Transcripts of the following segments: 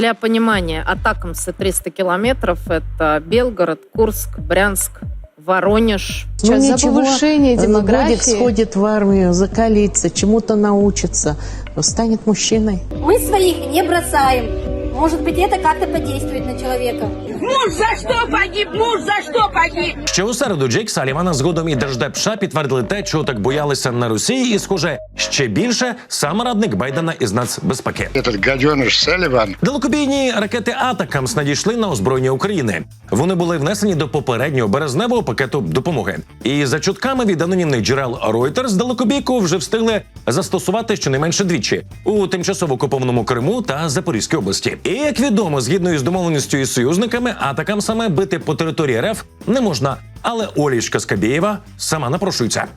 Для понимания, Атакамсы 300 километров – это Белгород, Курск, Брянск, Воронеж. Сейчас за повышение ну, демографии. годик сходит в армию, закалится, чему-то научится, станет мужчиной. Мы своих не бросаем. Может быть, это как-то подействует на человека. Муж за что погиб? Муж за что погиб? Ще у середу Джейк Саліван, а згодом і Держдеп США підтвердили те, чого так боялися на Росії, і схоже ще більше сам радник Байдена із нацбезпеки. Этот гаденыш Салливан Далекобійні ракети Атакамс надійшли на озброєння України. Вони були внесені до попереднього березневого пакету допомоги. І за чутками від анонімних джерел Reuters далекобійку вже встигли застосувати щонайменше двічі у тимчасово окупованому Криму та Запорізькій області. І як відомо, згідно із домовленістю із союзниками, атакамсами бити по території РФ не можна. Але Олічка Скабєєва сама напрошується.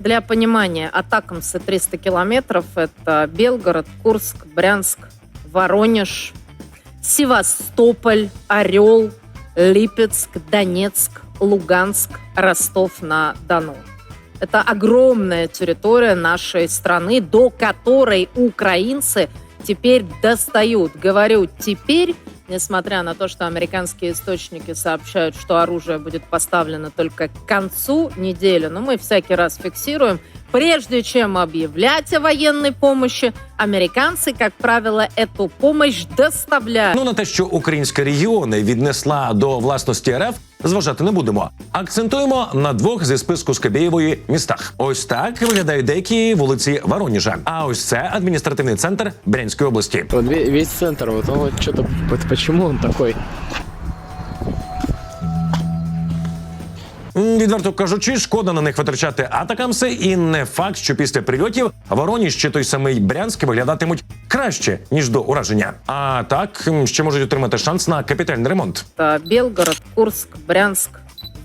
Для понимания, Атакамсы 300 километров – это Белгород, Курск, Брянск, Воронеж, Севастополь, Орел, Липецк, Донецк, Луганск, Ростов-на-Дону. Это огромная территория нашей страны, до которой украинцы теперь достают. Говорю теперь, несмотря на то, что американские источники сообщают, что оружие будет поставлено только к концу недели, но мы всякий раз фиксируем, прежде чем объявлять о военной помощи, американцы, как правило, эту помощь доставляют. Ну на те, що українська регіони віднесла до власності РФ, зважати не будемо. Акцентуємо на двох зі списку Скабєєвої містах. Ось так виглядають деякі вулиці Воронежа. А ось це адміністративний центр Брянської області. Вот ве- весь центр, вот он вот что-то, вот почему Відверто кажучи, шкода на них витрачати атакамси, і не факт, що після прильотів Вороніж чи той самий Брянськ виглядатимуть краще ніж до ураження. А так ще можуть отримати шанс на капітальний ремонт. Білгород, Курск, Брянск,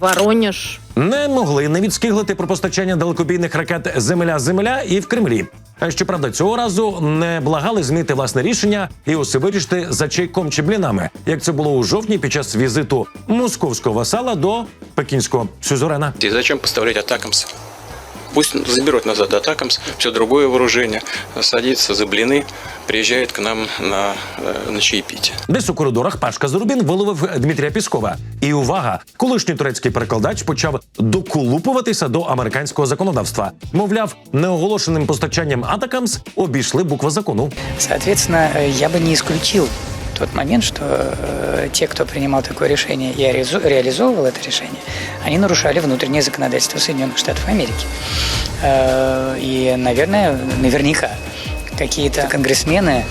Вороніж Не могли не відскиглити про постачання далекобійних ракет Земля-Земля і в Кремлі. А Щоправда, цього разу не благали змінити власне рішення і усе вирішити за чайком чи блінами, як це було у жовтні під час візиту московського васала до пекінського сюзерена. І зачем поставлять атакамс? Пусть заберут назад атакамс, все другое вооружение, садится за блины, приезжает к нам на, э, на чаепитие. Десь у коридорах Пашка Зарубін виловив Дмитрія Піскова. І увага! Колишній турецький перекладач почав доколупуватися до американського законодавства. Мовляв, неоголошеним постачанням атакамс обійшли буква закону. Соответственно, э, я бы не исключил тот момент, что э, те, кто принимал такое решение и реализу- реализовывал это решение, они нарушали внутреннее законодательство Соединенных Штатов Америки. Э, и, наверное, наверняка какие-то конгрессмены э,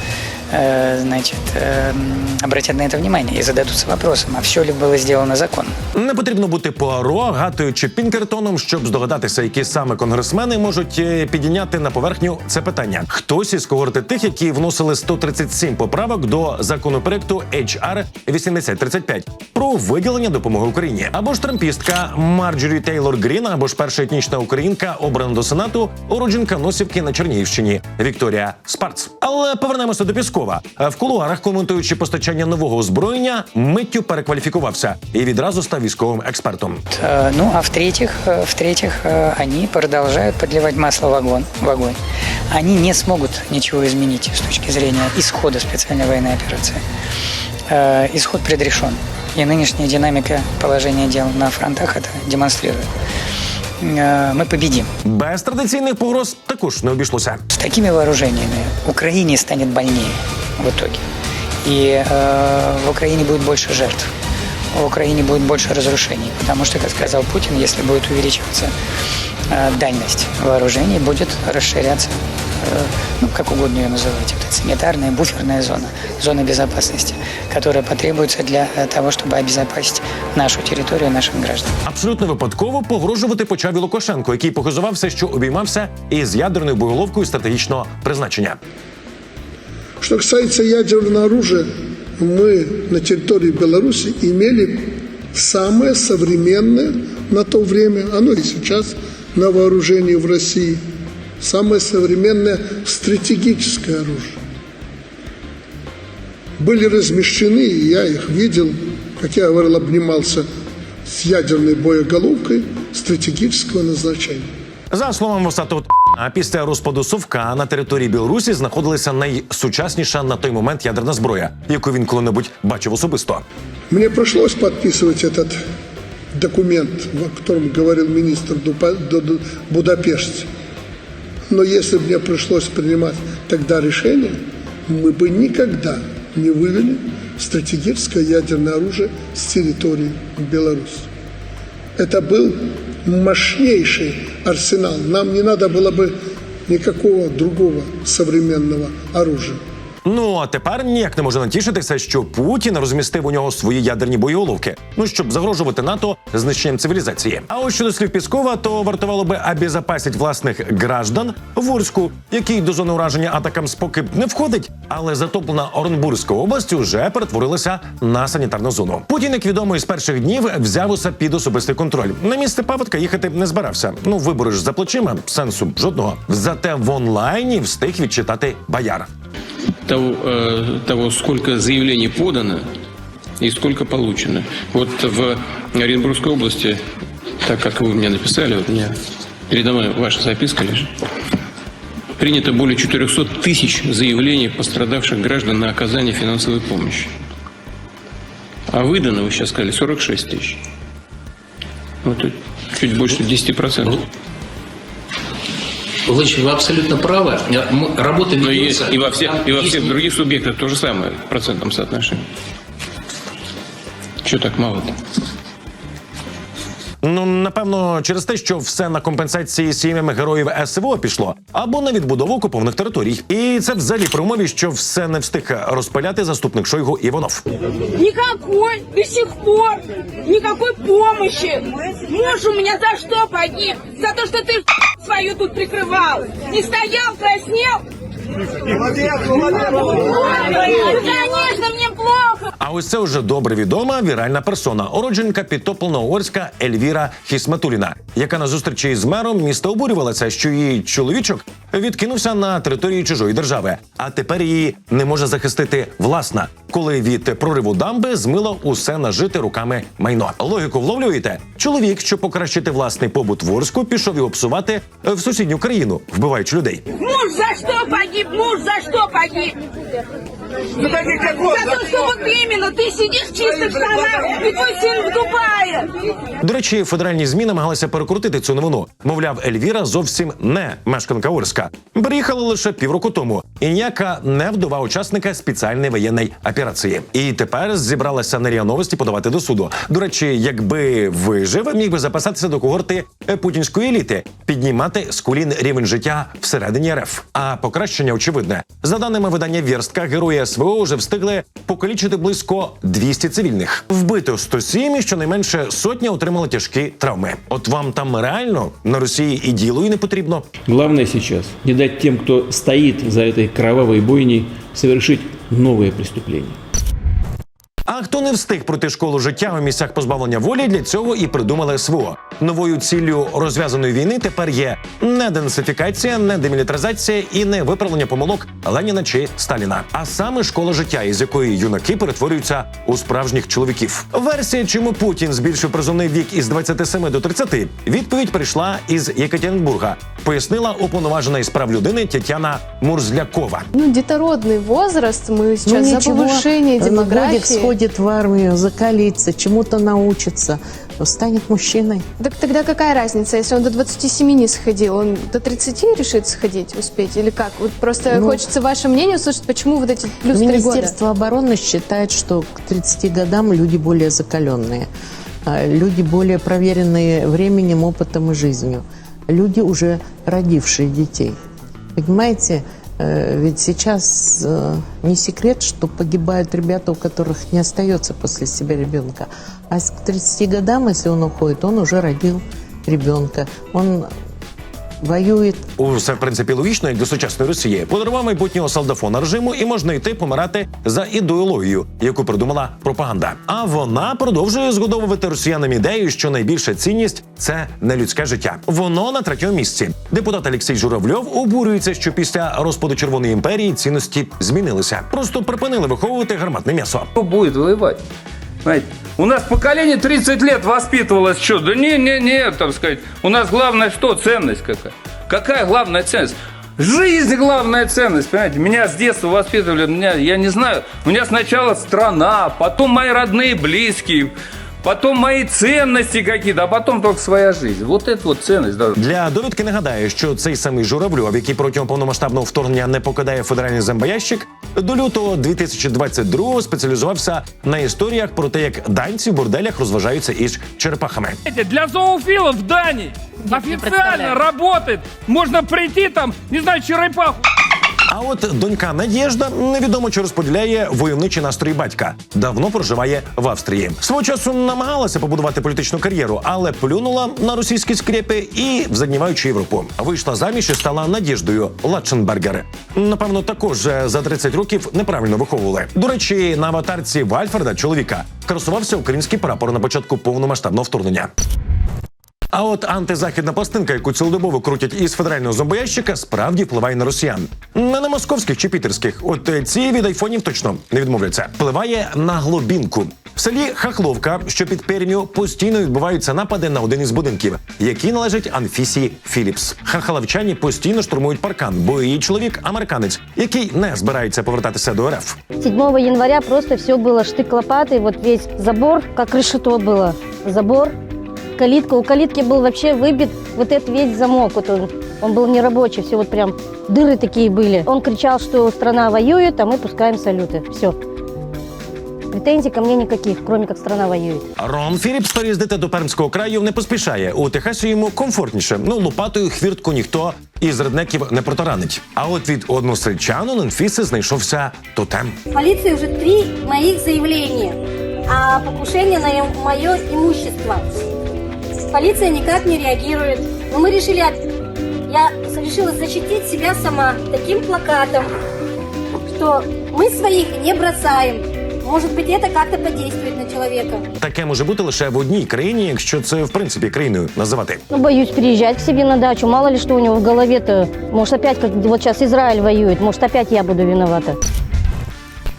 значит, э, м, обратят на это внимание и зададутся вопросом, а все ли было сделано законно. Не потрібно бути Пуаро, Гатою чи Пінкертоном, щоб здогадатися, які саме конгресмени можуть е, підійняти на поверхню це питання. Хтось із когорти тих, які вносили 137 поправок до законопроекту HR 8035 про виділення допомоги Україні, або ж трампістка Марджорі Тейлор Грін, або ж перша етнічна українка, обрана до сенату, уродженка Носівки на Чернігівщині Вікторія Спарц. Але повернемося до Піскова. В кулуарах, коментуючи постачання нового озброєння, миттю перекваліфікувався і відразу став військовим експертом. Э, Ну, а в-третьих, э, в-третьих, э, они продолжают подливать масло в огонь, в огонь. Они не смогут ничего изменить с точки зрения исхода специальной военной операции. Э, Исход предрешен. И нынешняя динамика положения дел на фронтах это демонстрирует. Э, Мы победим. Без традиційних погроз також не обійшлося. С такими вооружениями Украине станет больнее в итоге. И э, в Украине будет больше жертв. В Украине будет больше разрушений. Потому что, как сказал Путин, если будет увеличиваться э, дальность вооружений, будет расширяться, э, ну, как угодно ее называть, это санитарная, буферная зона, зона безопасности, которая потребуется для э, того, чтобы обезопасить нашу территорию, наших граждан. Абсолютно випадково погрожувати почав і Лукашенко, який похизувався, що обіймався із ядерною боєголовкою стратегічного призначення. Что касается ядерного оружия, мы на территории Беларуси имели самое современное на то время, оно и сейчас на вооружении в России, самое современное стратегическое оружие. Были размещены, я их видел, как я говорил, обнимался с ядерной боеголовкой стратегического назначения. За словом Васатого А після розпаду Совка на території Білорусі знаходилася найсучасніша на той момент ядерна зброя, яку він коли-небудь бачив особисто. Мне пришлось подписывать этот документ, о котором говорил министр Дупа- Ду- Ду- Будапешт. Но если бы мне пришлось принимать тогда решение, мы бы никогда не вывели стратегическое ядерное оружие с территории Беларуси. Это был мощнейший арсенал. Нам не надо было бы никакого другого современного оружия. Ну а тепер ніяк не може натішитися, що Путін розмістив у нього свої ядерні боєголовки, ну щоб загрожувати НАТО знищенням цивілізації. А ось щодо слів Піскова, то вартувало би обезопасить власних граждан в Орську, який до зони ураження атакам споки не входить, але затоплена Оренбурзька область уже перетворилася на санітарну зону. Путін, як відомо, із перших днів взяв усе під особистий контроль. На місце паводка їхати не збирався. Ну вибори ж за плечима, сенсу жодного. Зате в онлайні встиг відчитати бояр. того, э, того, сколько заявлений подано и сколько получено. Вот в Оренбургской области, так как вы мне написали, вот у передо мной ваша записка лежит, принято более 400 тысяч заявлений пострадавших граждан на оказание финансовой помощи. А выдано, вы сейчас сказали, 46 тысяч. Ну, это чуть больше 10%. Владимир, вы абсолютно правы. Работа Но ведется. есть и во всех, и во есть- всех других субъектах то же самое в процентном соотношении. Что так мало-то? Ну напевно, через те, що все на компенсації сім'ями героїв СВО пішло, або на відбудову окупованих територій. І це взагалі при умові, що все не встиг розпиляти заступник Шойгу Іванов. Никакой до сих пор, никакой помощи. Муж у меня за что погиб? За то, что ты свою тут прикрывал. Не стоял, краснел. Конечно, мне плохо. А ось це вже добре відома віральна персона, уродженка підтопленого Орська Ельвіра Хісматуліна, яка на зустрічі з мером міста обурювалася, що її чоловічок відкинувся на території чужої держави, а тепер її не може захистити власна, коли від прориву дамби змило усе нажите руками майно. Логіку вловлюєте? Чоловік, щоб покращити власний побут в Орську, пішов його псувати в сусідню країну, вбиваючи людей. Муж за что погиб? Муж за что погиб? За то, что вот именно ты сидишь в чистых штанах, и твой сын в Дубае. До речі, федеральні змі намагалися перекрутити цю новину. Мовляв, Ельвіра зовсім не мешканка Орська. Приїхала лише півроку тому, і ніяка не вдова учасника спеціальної воєнної операції. І тепер зібралася на РІА Новості подавати до суду. До речі, якби вижив, міг би записатися до когорти е, путінської еліти, піднімати з колін рівень життя всередині РФ. А покращення очевидне. За даними видання Вірстка, СВО вже встигли покалічити близько 200 цивільних. Вбито 107 і щонайменше сотня отримали тяжкі травми. От вам там реально на Росії і діло і не потрібно. Главное сейчас не дать тем, кто стоит за этой кровавой бойней, совершить новые преступления. А хто не встиг пройти школу життя у місцях позбавлення волі, для цього і придумали СВО. Новою ціллю розв'язаної війни тепер є не денацифікація, не демілітаризація і не виправлення помилок Леніна чи Сталіна, а саме школа життя, із якої юнаки перетворюються у справжніх чоловіків. Версія, чому Путін збільшив призовний вік із 27 до 30, відповідь прийшла із Єкатеринбурга. Пояснила уповноважена із прав людини Тетяна Мурзлякова. Ну, детородный возраст, мы сейчас Ну, за ничего, повышение Сходит в армию, закалится, чему-то научится, станет мужчиной. Так тогда какая разница, если он до 27 не сходил, он до 30 решит сходить, успеть? Или как? Вот просто Ну, хочется ваше мнение услышать, почему вот эти плюс 3 года? Министерство обороны считает, что к 30 годам люди более закаленные, а, люди более проверенные временем, опытом и жизнью, люди уже родившие детей. Понимаете, ведь сейчас э, не секрет, что погибают ребята, у которых не остается после себя ребенка. А к 30 годам, если он уходит, он уже родил ребенка. Он воюет Усе в принципі логічно, як до сучасної Росії. Подарував майбутнього солдафона режиму, і можна йти помирати за ідеологію, яку придумала пропаганда. А вона продовжує згодовувати росіянам ідею, що найбільша цінність це не людське життя. Воно на третьому місці. Депутат Олексій Журавльов обурюється, що після розпаду Червоної імперії цінності змінилися. Просто припинили виховувати гарматне м'ясо. Кто будет воевать? Знаете, у нас поколение 30 лет воспитывалось что? Да не, не, не, так сказать. У нас главное что? Ценность какая. Какая главная ценность? Жизнь главная ценность, понимаете? Меня с детства воспитывали, меня, я не знаю, у меня сначала страна, потом мои родные, близкие, потом мои ценности какие-то, а потом только своя жизнь. Вот это вот ценность. Да. Для довідки нагадаю, що цей самий Журавльов, який протягом повномасштабного вторгнення не покидає федеральний зомбоящик, до лютого 2022-го спеціалізувався на історіях про те, як данці в борделях розважаються із черепахами. Для зоофилов в Дании не представляю. работает. Можно прийти там, не знаю, черепаху А от донька Надєжда невідомо чи розподіляє войовничі настрої батька. Давно проживає в Австрії. Свого часу намагалася побудувати політичну кар'єру, але плюнула на російські скрепи і в задніваючу Європу. Вийшла заміж і стала Надєждою Латшенбергер. Напевно, також е, за 30 років неправильно виховували. До речі, на аватарці Вальфреда чоловіка красувався український прапор на початку повномасштабного вторгнення. А от антизахідна пластинка, яку цілодобово крутять із федерального зомбоящика, справді впливає на росіян. Не на московських чи пітерських. От е, ці від айфонів точно не відмовляться. Впливає на глобінку. В селі Хахловка, що під Пермію, постійно відбуваються напади на один із будинків, який належить Анфісі Філіпс. Хахалавчані постійно штурмують паркан, бо її чоловік американець, який не збирається повертатися до РФ. 7 января просто все было штык-лопатой, вот весь забор, как решето было. Забор, калитка. У калитки был вообще выбит вот этот весь замок. Вот он, он был нерабочий, все вот прям дыры такие были. Он кричал, что страна воюет, а мы пускаем салюты. Все. Претензий ко мне никаких, кроме как страна воюет. Рон Філіпс переїздити до Пермського краю не поспішає. У Техасі йому комфортніше. Ну, лопатою хвіртку ніхто із реднеків не протаранить. А от від односельчанин Анфіси знайшовся тотем. В полиции уже три моих заявления о покушении на мое имущество. Полиция никак не реагирует. Но мы решили, от- я решила защитить себя сама таким плакатом, что мы своих не бросаем. Может быть, это как-то подействует на человека. Таке може бути лише в одній країні, якщо це в принципі країною називати. Ну, боюсь переезжать к себе на дачу. Мало ли что у него в голове-то. Может, опять, как вот сейчас Израиль воюет, может, опять я буду виновата.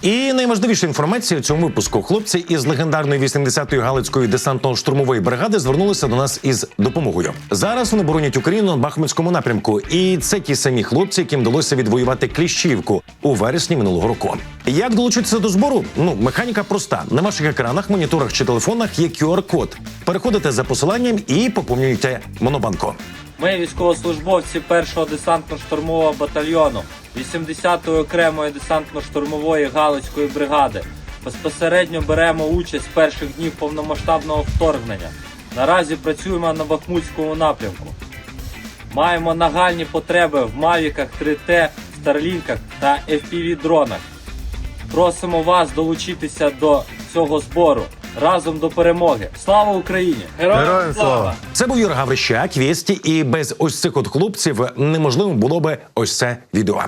І найважливіша інформація у цьому випуску. Хлопці із легендарної 80-ї галицької десантно-штурмової бригади звернулися до нас із допомогою. Зараз вони боронять Україну на Бахмутському напрямку, і це ті самі хлопці, яким вдалося відвоювати Кліщівку у вересні минулого року. Як долучитися до збору? Ну, механіка проста. На ваших екранах, моніторах чи телефонах є QR-код. Переходите за посиланням і поповнюєте монобанку. Ми військовослужбовці 1-го десантно-штурмового батальйону 80-ї окремої десантно-штурмової Галицької бригади. Безпосередньо беремо участь з перших днів повномасштабного вторгнення. Наразі працюємо на Бахмутському напрямку. Маємо нагальні потреби в Мавіках 3T, Старлінках та FPV-дронах. Просимо вас долучитися до цього збору разом до перемоги. Слава Україні! Героям слава! Це був Юра Гаврищак, Вєсті, і без ось цих от хлопців неможливо було би ось це відео.